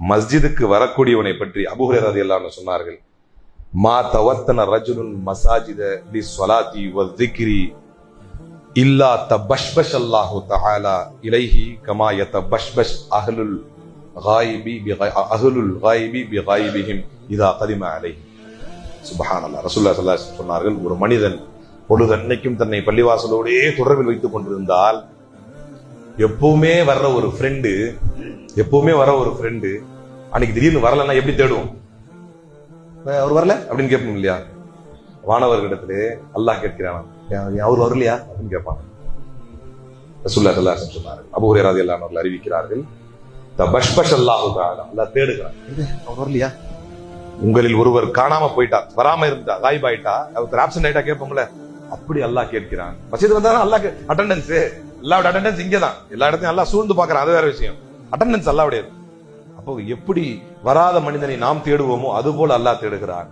மஸ்ஜிதுக்கு வரக்கூடியவனை பற்றி அபுஹரதி எல்லாம் சொன்னார்கள். மா தவத்தன ரஜுலுன் மசாஜித லி ஸலாத்தி வ இல்லா இல்லா தபஷ்பஷ் அல்லாஹு தஹாலா இலைஹி த பஷ்பஷ் அஹலுல் காயிபி பி அஹ்லுல் காயிபி பி காயிபிஹிம் இதா கதிம அலை சுபஹானல்லா ரசூல்லா ஸல்லல்லாஹு அலைஹி சொன்னார்கள் ஒரு மனிதன் பொழுது அன்னைக்கும் தன்னை பள்ளிவாசலோடே தொடர்பில் வைத்துக் கொண்டிருந்தால் எப்பவுமே வர்ற ஒரு ஃப்ரெண்டு எப்பவுமே வர ஒரு ஃப்ரெண்டு அன்னைக்கு திடீர்னு வரலன்னா எப்படி தேடுவோம்? அவர் வரல? அப்படின்னு கேட்போம் இல்லையா? வானவர்களிடத்திலே அல்லாஹ் கேட்கிறான் அவர் வரலையா? அப்படின்னு கேட்பாங்க. ரசூல்லா வஸல்லம் சொன்னார்கள். அபூ ஹுரைரா ரலியல்லாஹு அன்ஹு அறிவிக்கிறார்கள் தபஷ்பஷ் அல்லாஹு அல்லாஹ் தேடுகிறான்? அவர் வரலையா? உங்களில் ஒருவர் காணாம போயிட்டா வராம இருந்தா காய்ப் ஆயிட்டா அவர் ஆப்சன்ட் ஆயிட்டா கேட்போம்ல அப்படி அல்லாஹ் கேட்கிறான். மசீது வந்தா அல்லாஹ் அட்டெண்டன்ஸ் எல்லாவோட அட்டெண்டன்ஸ் இங்கே தான் எல்லா இடத்தையும் அல்லாஹ் சூழ்ந்து பார்க்கறான். அது வேற விஷயம். அட்டெண்டன்ஸ் அல்லாவுடையது. அப்போ எப்படி வராத மனிதனை நாம் தேடுவோமோ அது போல அல்லாஹ் தேடுகிறான்.